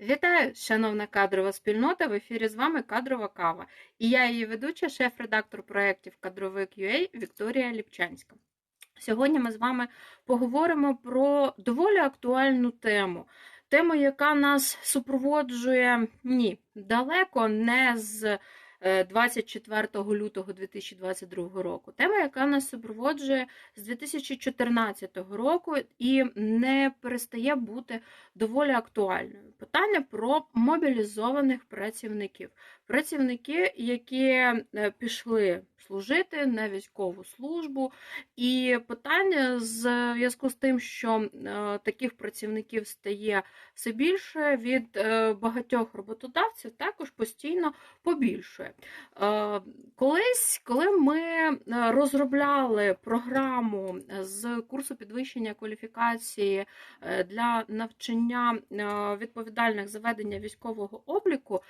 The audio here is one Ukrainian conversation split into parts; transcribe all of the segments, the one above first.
Вітаю, шановна кадрова спільнота! В ефірі з вами Кадрова Кава. І я її ведуча, шеф-редактор проєктів Кадровик UA Вікторія Ліпчанська. Сьогодні ми з вами поговоримо про доволі актуальну тему. Тему, яка нас супроводжує ні, далеко не з 24 е, лютого 2022 року. Тема, яка нас супроводжує з 2014 року і не перестає бути доволі актуальною. Питання про мобілізованих працівників. Працівники, які е, пішли служити на військову службу, і питання з зв'язку з тим, що е, таких працівників стає все більше від багатьох роботодавців, також постійно побільшує. Е, колись, коли ми е, розробляли програму з курсу підвищення кваліфікації е, для навчання відповідальних заведення військового обліку,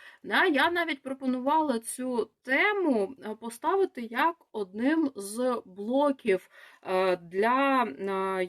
я навіть пропонувала цю тему поставити як одним з блоків для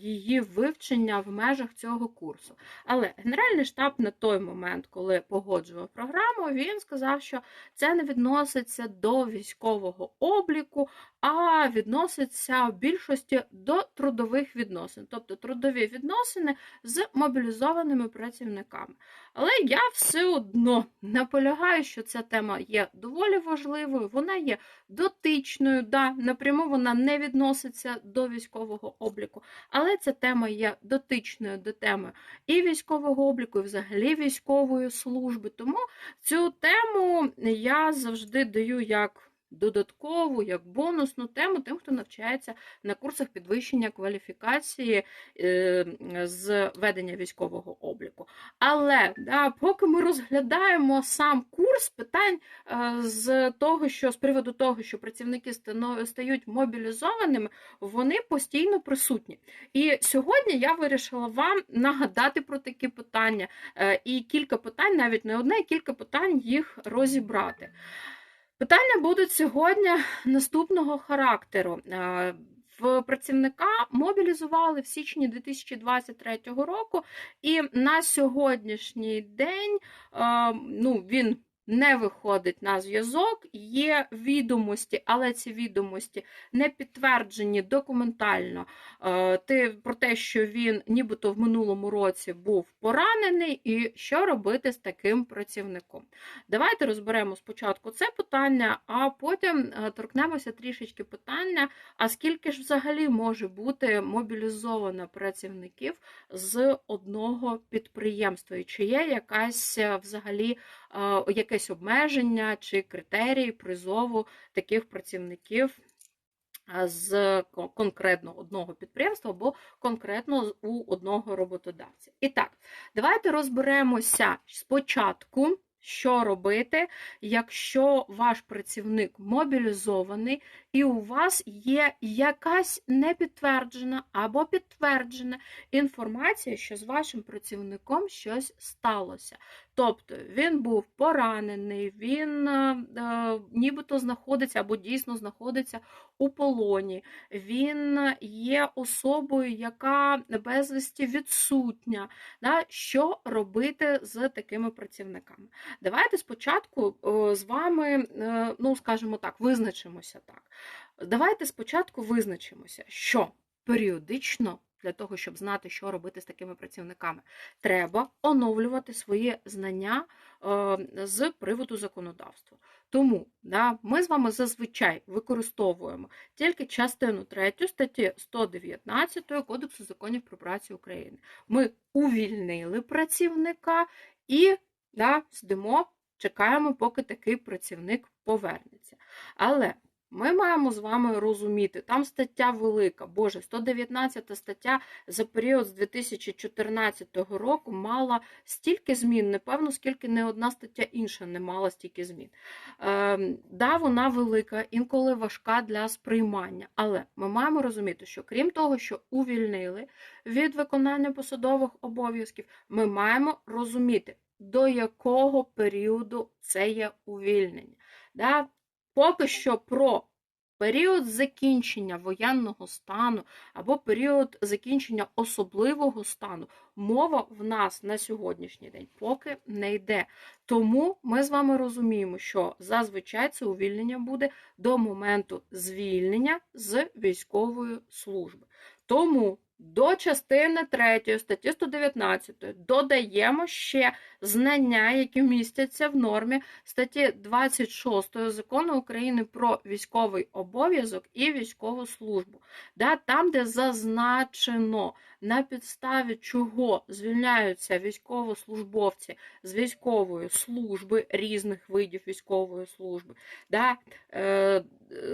її вивчення в межах цього курсу. Але Генеральний штаб на той момент, коли погоджував програму, він сказав, що це не відноситься до військового обліку, а відноситься в більшості до трудових відносин, тобто трудові відносини з мобілізованими працівниками. Але я все одно наполягаю, що ця тема є доволі важливою, вона є дотичною, да, напряму вона не відноситься до військового обліку, але ця тема є дотичною до теми і військового обліку, і взагалі військової служби. Тому цю тему я завжди даю як додаткову, як бонусну тему тим, хто навчається на курсах підвищення кваліфікації е, з ведення військового обліку. Але да, поки ми розглядаємо сам курс питань е, з того, що з приводу того, що працівники стають мобілізованими, вони постійно присутні. І сьогодні я вирішила вам нагадати про такі питання е, і кілька питань, навіть не одне, кілька питань їх розібрати. Питання будуть сьогодні наступного характеру. Е, в працівника мобілізували в січні 2023 року, і на сьогоднішній день е, ну, він не виходить на зв'язок, є відомості, але ці відомості не підтверджені документально е, ти, про те, що він нібито в минулому році був поранений, і що робити з таким працівником. Давайте розберемо спочатку це питання, а потім е, торкнемося трішечки питання: а скільки ж взагалі може бути мобілізовано працівників з одного підприємства, і чи є якась е, взагалі якесь обмеження чи критерії призову таких працівників з конкретно одного підприємства або конкретно у одного роботодавця. І так, давайте розберемося спочатку. Що робити, якщо ваш працівник мобілізований і у вас є якась непідтверджена або підтверджена інформація, що з вашим працівником щось сталося. Тобто він був поранений, він е, е, нібито знаходиться або дійсно знаходиться у полоні, він є особою, яка безвісті відсутня. Да? Що робити з такими працівниками? Давайте спочатку е, з вами, е, ну, скажімо так, визначимося так. Давайте спочатку визначимося, що періодично. Для того, щоб знати, що робити з такими працівниками, треба оновлювати свої знання е, з приводу законодавства. Тому да, ми з вами зазвичай використовуємо тільки частину 3 статті 119 Кодексу законів про працю України. Ми увільнили працівника і да, сидимо, чекаємо, поки такий працівник повернеться. Але ми маємо з вами розуміти, там стаття велика, Боже, 119 стаття за період з 2014 року мала стільки змін, непевно, скільки не одна стаття інша не мала стільки змін. Е, да, вона велика, інколи важка для сприймання. Але ми маємо розуміти, що крім того, що увільнили від виконання посадових обов'язків, ми маємо розуміти, до якого періоду це є увільнення. Да? Поки що про період закінчення воєнного стану або період закінчення особливого стану, мова в нас на сьогоднішній день поки не йде. Тому ми з вами розуміємо, що зазвичай це увільнення буде до моменту звільнення з військової служби. Тому до частини 3 статті 119 додаємо ще знання, які містяться в нормі статті 26 закону України про військовий обов'язок і військову службу. Да, Там, де зазначено, на підставі чого звільняються військовослужбовці з військової служби різних видів військової служби. Да, е,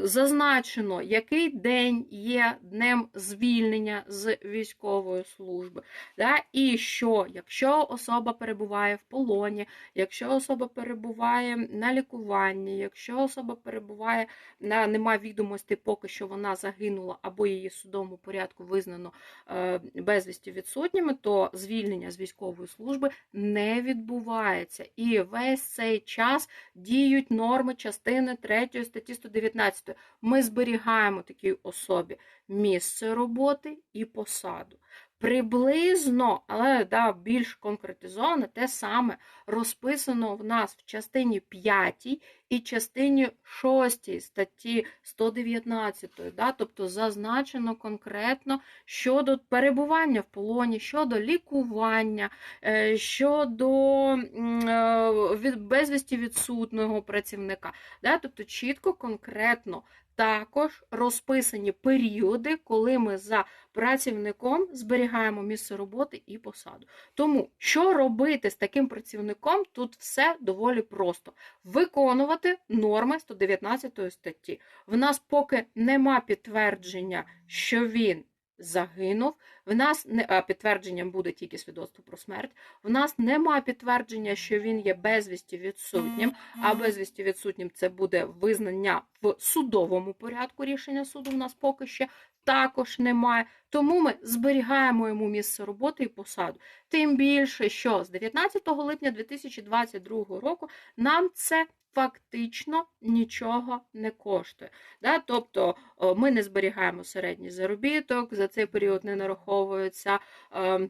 Зазначено, який день є днем звільнення з військової служби. Да, І що, якщо особа перебуває в полоні, якщо особа перебуває на лікуванні, якщо особа перебуває на нема відомості, поки що вона загинула або її судовому порядку визнано е, безвісті відсутніми, то звільнення з військової служби не відбувається. І весь цей час діють норми частини 3 статті 119. Ми зберігаємо такій особі місце роботи і посаду. Приблизно, але да, більш конкретизовано, те саме розписано в нас в частині 5 і частині 6 статті 119, да, тобто зазначено конкретно щодо перебування в полоні, щодо лікування, е, щодо е, безвісті відсутного працівника. Да, Тобто чітко, конкретно також розписані періоди, коли ми за працівником зберігаємо місце роботи і посаду. Тому, що робити з таким працівником, тут все доволі просто. Виконувати норми 119 статті. В нас поки нема підтвердження, що він загинув. В нас не а, підтвердженням буде тільки свідоцтво про смерть. В нас нема підтвердження, що він є безвісті відсутнім, а безвісті відсутнім це буде визнання в судовому порядку. Рішення суду в нас поки ще також немає. Тому ми зберігаємо йому місце роботи і посаду. Тим більше, що з 19 липня 2022 року нам це фактично нічого не коштує. Да? Тобто ми не зберігаємо середній заробіток, за цей період не нараховується. Ем,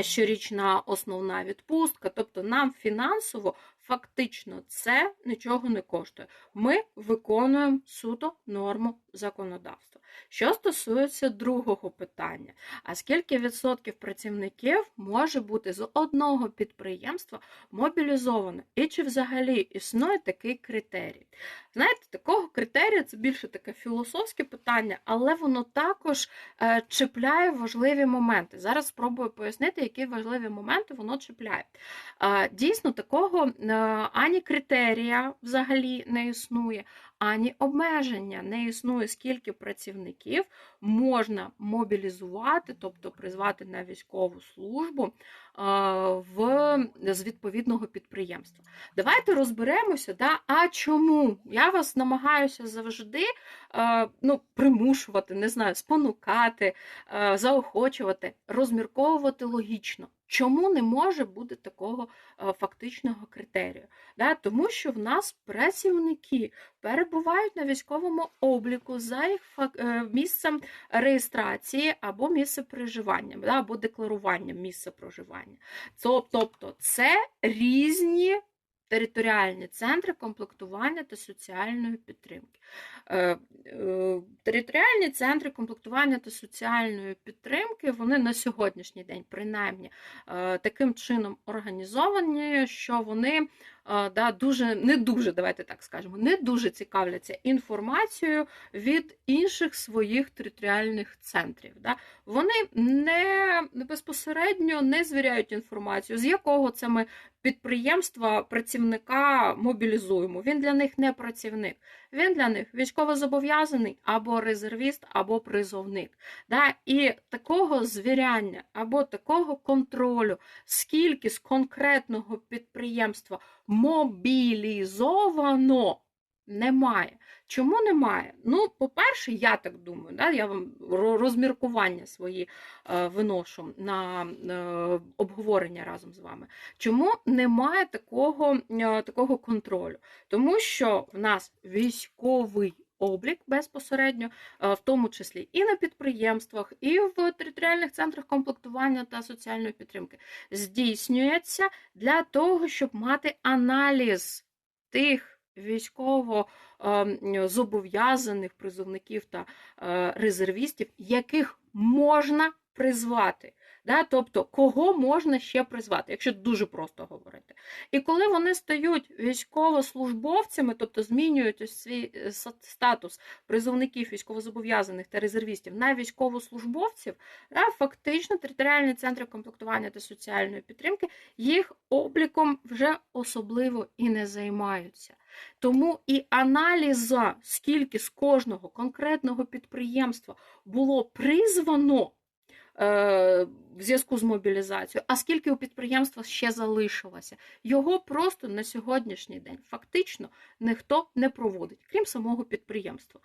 щорічна основна відпустка, тобто нам фінансово фактично це нічого не коштує. Ми виконуємо суто норму законодавства. Що стосується другого питання, а скільки відсотків працівників може бути з одного підприємства мобілізовано? І чи взагалі існує такий критерій? Знаєте, такого критерія це більше таке філософське питання, але воно також е, чіпляє важливі моменти. Зараз спробую пояснити, які важливі моменти воно чіпляє. Е, дійсно, такого е, ані критерія взагалі не існує, ані обмеження не існує, скільки працівників можна мобілізувати, тобто призвати на військову службу в, з відповідного підприємства. Давайте розберемося, да, а чому? Я вас намагаюся завжди ну, примушувати, не знаю, спонукати, заохочувати, розмірковувати логічно. Чому не може бути такого фактичного критерію? Да? Тому що в нас працівники перебувають на військовому обліку за їх е, місцем реєстрації або місце проживання, да? або декларування місця проживання. Тобто це різні територіальні центри комплектування та соціальної підтримки. Е, е, територіальні центри комплектування та соціальної підтримки вони на сьогоднішній день, принаймні, е, таким чином організовані, що вони да, дуже, не дуже, давайте так скажемо, не дуже цікавляться інформацією від інших своїх територіальних центрів. Да. Вони не безпосередньо не звіряють інформацію, з якого це ми підприємства працівника мобілізуємо. Він для них не працівник. Він для них військовозобов'язаний або резервіст, або призовник. Да? І такого звіряння або такого контролю, скільки з конкретного підприємства мобілізовано, немає. Чому немає? Ну, по-перше, я так думаю, да, я вам розміркування свої е, виношу на е, обговорення разом з вами. Чому немає такого, е, такого контролю? Тому що в нас військовий облік безпосередньо, в тому числі і на підприємствах, і в територіальних центрах комплектування та соціальної підтримки, здійснюється для того, щоб мати аналіз тих військово е, зобов'язаних призовників та е, резервістів, яких можна призвати. Да? Тобто, кого можна ще призвати, якщо дуже просто говорити. І коли вони стають військовослужбовцями, тобто змінюють свій е, статус призовників військовозобов'язаних та резервістів на військовослужбовців, да, фактично територіальні центри комплектування та соціальної підтримки їх обліком вже особливо і не займаються. Тому і аналіза, скільки з кожного конкретного підприємства було призвано в зв'язку з мобілізацією, а скільки у підприємства ще залишилося, його просто на сьогоднішній день фактично ніхто не проводить, крім самого підприємства.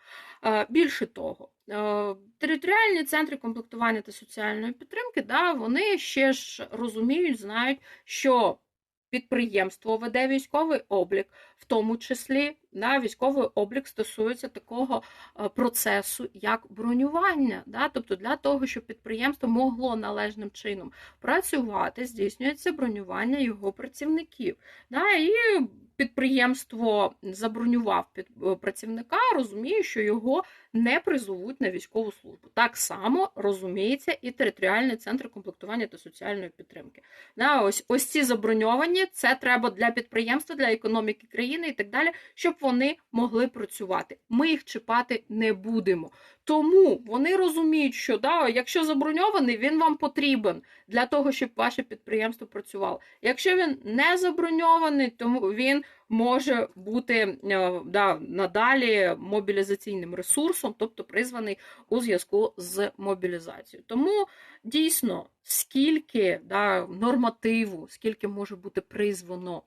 Е, Більше того, е, територіальні центри комплектування та соціальної підтримки, да, вони ще ж розуміють, знають, що підприємство веде військовий облік, в тому числі да, військовий облік стосується такого е, процесу, як бронювання. Да? Тобто для того, щоб підприємство могло належним чином працювати, здійснюється бронювання його працівників. Да? І підприємство забронював під е, працівника, розуміє, що його не призовуть на військову службу. Так само розуміється і територіальний центр комплектування та соціальної підтримки. Да, ось, ось ці заброньовані, це треба для підприємства, для економіки країни і так далі, щоб вони могли працювати. Ми їх чіпати не будемо. Тому вони розуміють, що да, якщо заброньований, він вам потрібен для того, щоб ваше підприємство працювало. Якщо він не заброньований, тому він може бути е, да, надалі мобілізаційним ресурсом, тобто призваний у зв'язку з мобілізацією. Тому дійсно, скільки да, нормативу, скільки може бути призвано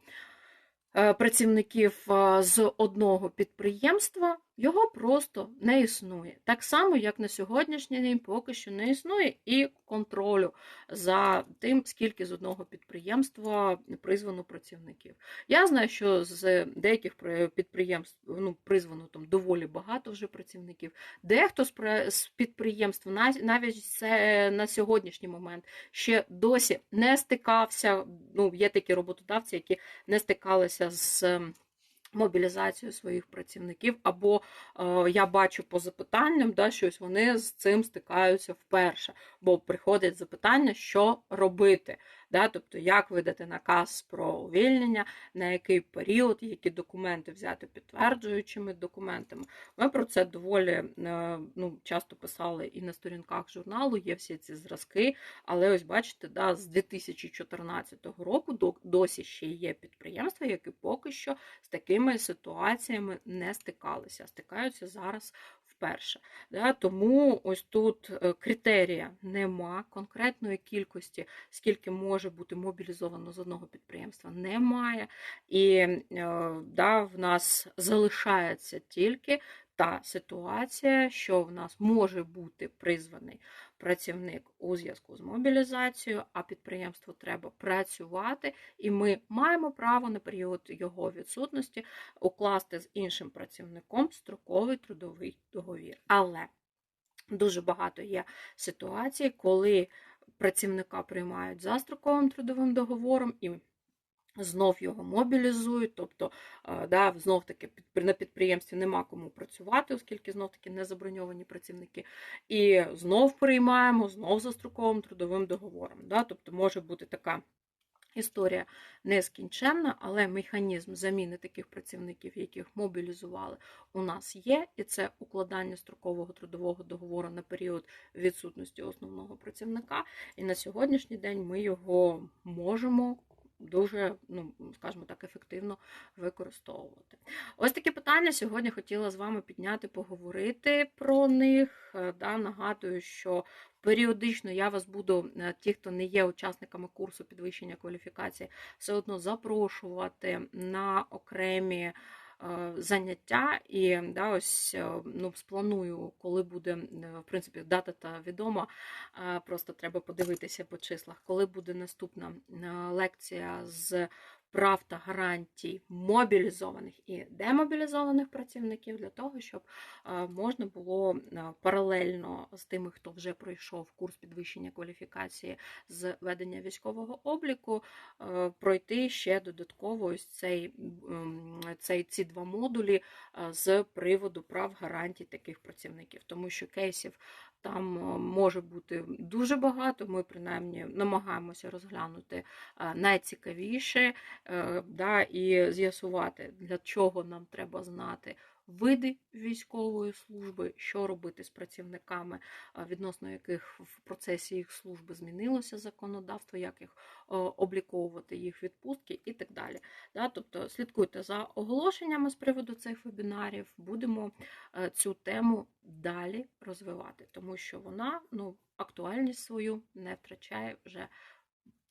е, працівників е, з одного підприємства, його просто не існує. Так само, як на сьогоднішній день поки що не існує і контролю за тим, скільки з одного підприємства призвано працівників. Я знаю, що з деяких при- підприємств ну, призвано там доволі багато вже працівників. Дехто з підприємств нав- навіть це на сьогоднішній момент ще досі не стикався. Ну, є такі роботодавці, які не стикалися з. Мобілізацією своїх працівників, або е, я бачу по запитанням, да, щось вони з цим стикаються вперше, бо приходить запитання, що робити. Да, тобто, як видати наказ про увільнення, на який період, які документи взяти підтверджуючими документами. Ми про це доволі е, ну, часто писали і на сторінках журналу, є всі ці зразки. Але ось бачите, да, з 2014 року до- досі ще є підприємства, які поки що з такими ситуаціями не стикалися, стикаються зараз вперше. Да? Тому ось тут е, критерія нема конкретної кількості, скільки може бути мобілізовано з одного підприємства, немає. І е, да, в нас залишається тільки та ситуація, що в нас може бути призваний працівник у зв'язку з мобілізацією, а підприємству треба працювати, і ми маємо право на період його відсутності укласти з іншим працівником строковий трудовий договір. Але дуже багато є ситуацій, коли працівника приймають за строковим трудовим договором і знов його мобілізують, тобто е, да, знов таки на підприємстві нема кому працювати, оскільки знов таки не заброньовані працівники. І знов приймаємо, знов за строковим трудовим договором. Да? Тобто може бути така історія нескінченна, але механізм заміни таких працівників, яких мобілізували, у нас є, і це укладання строкового трудового договору на період відсутності основного працівника. І на сьогоднішній день ми його можемо дуже, ну скажімо так, ефективно використовувати. Ось такі питання сьогодні хотіла з вами підняти, поговорити про них. Е, Да, нагадую, що періодично я вас буду, е, ті, хто не є учасниками курсу підвищення кваліфікації, все одно запрошувати на окремі заняття. І да, ось е, ну, спланую, коли буде, е, в принципі, дата та відома. Е, Просто треба подивитися по числах, коли буде наступна е, лекція з прав та гарантій мобілізованих і демобілізованих працівників для того, щоб е, можна було е, паралельно з тими, хто вже пройшов курс підвищення кваліфікації з ведення військового обліку, е, пройти ще додатково ось цей, цей ці два модулі з приводу прав гарантій таких працівників, тому що кейсів там е, може бути дуже багато. Ми принаймні намагаємося розглянути е, найцікавіше е, да, і з'ясувати, для чого нам треба знати види військової служби, що робити з працівниками, відносно яких в процесі їх служби змінилося законодавство, як їх обліковувати, їх відпустки і так далі. Да, тобто слідкуйте за оголошеннями з приводу цих вебінарів, будемо е, цю тему далі розвивати, тому що вона ну, актуальність свою не втрачає вже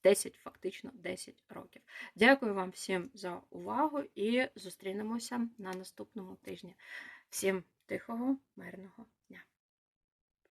10, фактично 10 років. Дякую вам всім за увагу і зустрінемося на наступному тижні. Всім тихого, мирного